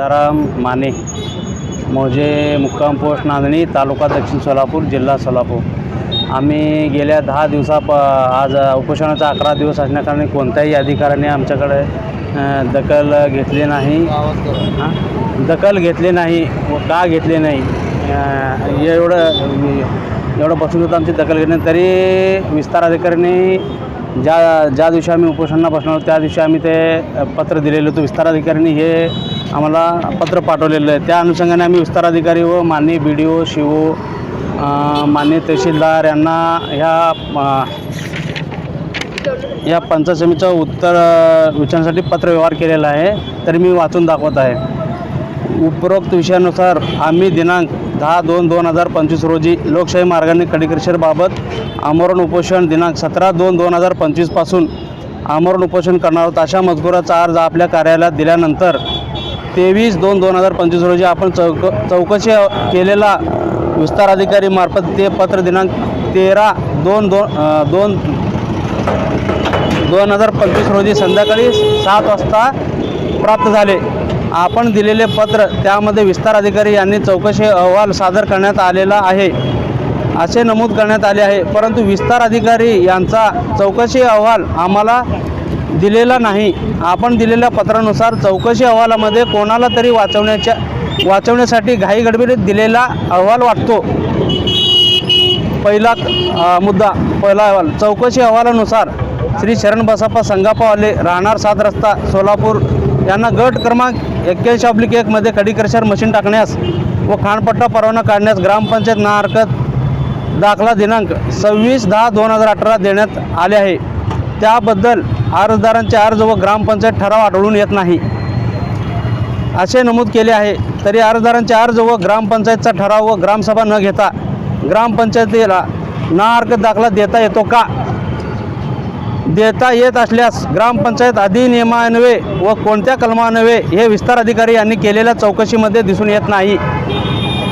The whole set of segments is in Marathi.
सीताराम माने मोजे मुक्काम पोस्ट नांदणी तालुका दक्षिण सोलापूर जिल्हा सोलापूर. आम्ही गेल्या दहा दिवसा प आज उपोषणाचा अकरा दिवस असण्याकारणे कोणत्याही अधिकाऱ्याने आमच्याकडे दखल घेतली नाही. दखल घेतली नाही व का घेतली नाही? एवढं एवढं बसून होतं आमची दखल घेतली तरी विस्तार अधिकाऱ्यांनी ज्या ज्या दिवशी आम्ही उपोषणाला बसणार होतो त्या दिवशी आम्ही ते पत्र दिलेलं होतं. विस्तार हे आम्हाला पत्र पाठवलेलं आहे. त्या अनुषंगाने आम्ही विस्ताराधिकारी व माननीय बी डी ओ शी ओ तहसीलदार यांना ह्या या पंचायत उत्तर अ, विचारण्यासाठी पत्रव्यवहार केलेला आहे. तरी मी वाचून दाखवत आहे. उपरोक्त विषयानुसार आम्ही दिनांक दहा दोन दोन हजार पंचवीस रोजी लोकशाही मार्गाने कडिकरेश्वरबाबत आमरण उपोषण दिनांक सतरा दोन दोन हजार पंचवीसपासून आमरण उपोषण करणार आहोत. अशा मजकुराचा अर्ज आपल्या कार्यालयात दिल्यानंतर तेवीस दोन दोन हजार पंचवीस रोजी आपण चौक चौकशी केलेला विस्तार अधिकारी मार्फत ते पत्र दिनांक तेरा दोन दोन दोन दोन हजार पंचवीस रोजी संध्याकाळी सात वाजता प्राप्त झाले. आपण दिलेले पत्र त्यामध्ये विस्तार अधिकारी यांनी चौकशी अहवाल सादर करण्यात आलेला आहे. असे नमूद करण्यात आले आहे. परंतु विस्तार अधिकारी यांचा चौकशी अहवाल आम्हाला दिलेला नाही. आपण दिलेल्या पत्रानुसार चौकशी अहवालामध्ये कोणाला तरी वाचवण्याच्या वाचवण्यासाठी घाई गडबडीत दिलेला अहवाल वाटतो. पहिला मुद्दा पहिला अहवाल. चौकशी अहवालानुसार श्री शरण बसप्पा संगापावाले राहणार सात रस्ता सोलापूर यांना गट क्रमांक एक्क्याऐंशी ऑब्लिक एकमध्ये खडीकर्षर मशीन टाकण्यास व खाणपट्टा परवाना काढण्यास ग्रामपंचायत ना हरकत दाखला दिनांक सव्वीस दहा दोन हजार अठरा देण्यात आले आहे. त्याबद्दल अर्जदारांचे अर्ज व ग्रामपंचायत ठराव आढळून येत नाही. असे नमूद केले आहे. तरी अर्जदारांचे अर्ज व ग्रामपंचायतचा ठराव व ग्रामसभा न घेता ग्रामपंचायतीला ना हरकत दाखला देता येतो का? देता येत असल्यास ग्रामपंचायत अधिनियमान्वये व कोणत्या कलमान्वये हे विस्तार अधिकारी यांनी केलेल्या चौकशीमध्ये दिसून येत नाही.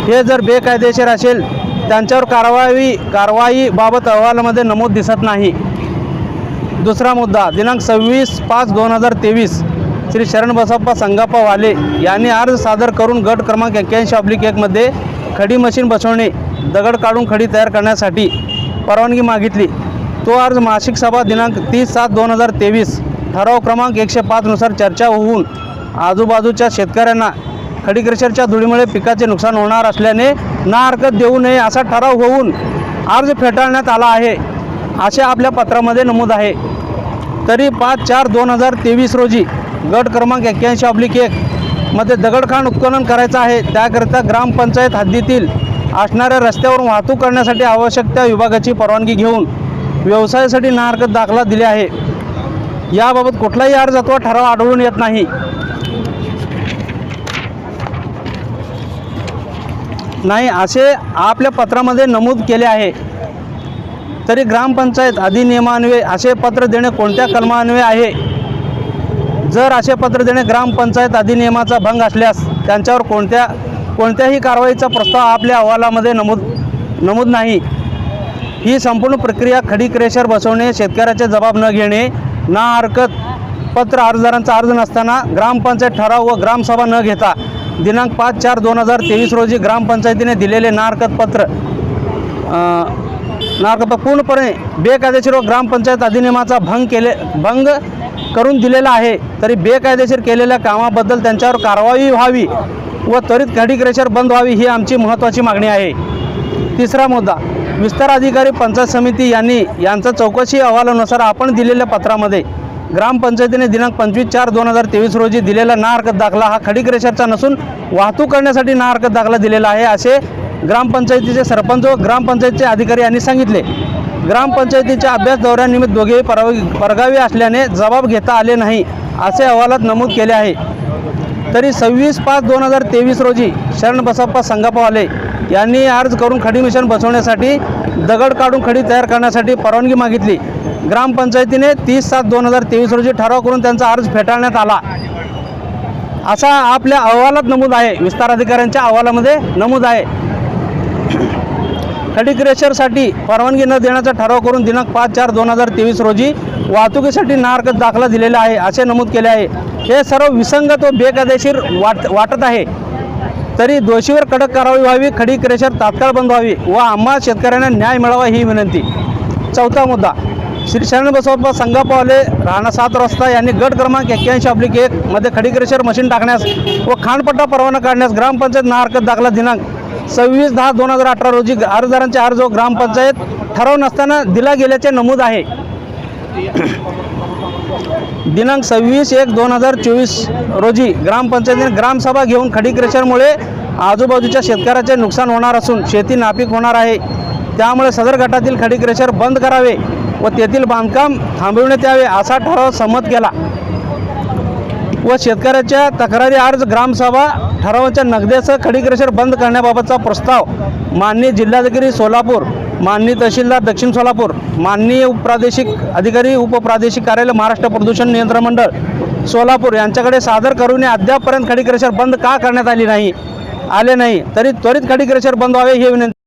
हे जर बेकायदेशीर असेल त्यांच्यावर कारवाई कारवाईबाबत अहवालामध्ये नमूद दिसत नाही. दुसरा मुद्दा दिनांक सव्वीस पाच दोन हजार तेवीस श्री शरण बसप्पा संगाप्पा वाले यांनी अर्ज सादर करून गट क्रमांक एक्क्याऐंशी ऑब्लिक एकमध्ये खडी मशीन बसवणे दगड काढून खडी तयार करण्यासाठी परवानगी मागितली. तो अर्ज मासिक सभा दिनांक तीस सात दोन हजार तेवीस. ठराव क्रमांक एकशे पाचनुसार चर्चा होऊन आजूबाजूच्या शेतकऱ्यांना खडीग्रेशरच्या धुळीमुळे पिकाचे नुकसान होणार असल्याने ना हरकत देऊ नये असा ठराव होऊन अर्ज फेटाळण्यात आला आहे असे आपल्या पत्रामध्ये नमूद आहे. तरी पाच चार दोन हजार तेवीस रोजी गट क्रमांक एक्क्याऐंशी ऑब्लिक एक मध्ये दगडखाण उत्खनन करायचं आहे. त्याकरिता ग्रामपंचायत हद्दीतील असणाऱ्या रस्त्यावरून वाहतूक करण्यासाठी आवश्यक त्या विभागाची परवानगी घेऊन व्यवसायासाठी नाहरकत दाखला दिले आहे. याबाबत कुठलाही अर्ज अथवा ठराव आढळून येत नाही. नाही असे आपल्या पत्रामध्ये नमूद केले आहे. तरी ग्रामपंचायत अधिनियमान्वये असे पत्र देणे कोणत्या कलमान्वये आहे? जर असे पत्र देणे ग्रामपंचायत अधिनियमाचा भंग असल्यास त्यांच्यावर कोणत्या कोणत्याही कारवाईचा प्रस्ताव आपल्या अहवालामध्ये नमूद नमूद नाही. ही संपूर्ण प्रक्रिया खडी क्रेशर बसवणे शेतकऱ्याचे जबाब न घेणे ना हरकत पत्र अर्जदारांचा अर्ज नसताना ग्रामपंचायत ठराव व ग्रामसभा न घेता दिनांक पाच चार दोन हजार तेवीस रोजी ग्रामपंचायतीने दिलेले ना हरकत पत्र ना हरकत पत्र पूर्णपणे बेकायदेशीर व ग्रामपंचायत अधिनियमाचा भंग केले भंग करून दिलेला आहे तरी बेकायदेशीर केलेल्या कामाबद्दल त्यांच्यावर कारवाई व्हावी व त्वरित खडी क्रेशर बंद व्हावी ही आमची महत्त्वाची मागणी आहे. तिसरा मुद्दा विस्तार अधिकारी पंचायत समिती यांनी यांचा चौकशी अहवालानुसार आपण दिलेल्या पत्रामध्ये ग्रामपंचायतीने दिनांक पंचवीस चार दोन हजार तेवीस रोजी दिलेला ना हरकत दाखला हा खडीक्रेशरचा नसून वाहतूक करण्यासाठी ना हरकत दाखला दिलेला आहे असे ग्रामपंचायतीचे सरपंच व ग्रामपंचायतीचे अधिकारी यांनी सांगितले. ग्रामपंचायतीच्या अभ्यास दौऱ्यानिमित्त दोघेही परवागी परगावी असल्याने जबाब घेता आले नाही असे अहवालात नमूद केले आहे. तरी सव्वीस पाच दोन हजार तेवीस रोजी शरण बसप्पा संगापवाले यांनी अर्ज करून खडी मिशन बसवण्यासाठी दगड काढून खडी तयार करण्यासाठी परवानगी मागितली. ग्रामपंचायतीने तीस सात दोन हजार तेवीस रोजी ठराव करून त्यांचा अर्ज फेटाळण्यात आला. असा आपल्या अहवालात नमूद आहे. विस्तार अधिकाऱ्यांच्या अहवालामध्ये नमूद आहे. खडी क्रेशरसाठी परवानगी न देण्याचा ठराव करून दिनांक पाच चार दोन हजार तेवीस रोजी वाहतुकीसाठी नाहरकत दाखला दिलेला आहे असे नमूद केले आहे. हे सर्व विसंगत व बेकायदेशीर वाट वाटत आहे. तरी दोषीवर कडक कारवाई व्हावी खडी क्रेशर तात्काळ बंद व्हावी व आम्हा शेतकऱ्यांना न्याय मिळावा ही विनंती. चौथा मुद्दा श्री शरण बसवप्पा संगापावले राणा सात रस्ता यांनी गट क्रमांक एक्क्याऐंशी अब्लिक एक मध्ये खडी क्रेशर मशीन टाकण्यास व खाणपट्टा परवाना काढण्यास ग्रामपंचायत ना हरकत दाखला दिनांक सव्वीस दहा दोन हजार अठरा रोजी अर्जदारांचे अर्ज व ग्रामपंचायत ठराव नसताना दिला गेल्याचे नमूद आहे. दिनांक सव्वीस एक दोन हजार चोवीस रोजी ग्रामपंचायतीने ग्रामसभा घेऊन खडीक्रेशरमुळे आजूबाजूच्या शेतकऱ्याचे नुकसान होणार असून शेती नापीक होणार आहे. त्यामुळे सदर गटातील खडी क्रेशर बंद करावे व तेथील बांधकाम थांबविण्यात यावे असा ठराव संमत केला. व शेतकऱ्याच्या तक्रारी अर्ज ग्रामसभा ठरावाच्या नगद्यासह खडी क्रेशर बंद करण्याबाबतचा प्रस्ताव माननीय जिल्हाधिकारी सोलापूर माननीय तहसीलदार दक्षिण सोलापूर माननीय उपप्रादेशिक अधिकारी उपप्रादेशिक कार्यालय महाराष्ट्र प्रदूषण नियंत्रण मंडळ सोलापूर यांच्याकडे सादर करून अद्यापपर्यंत खडी क्रेशर बंद का करण्यात आली नाही? आले नाही तरी त्वरित खडी क्रेशर बंद व्हावे ही विनंती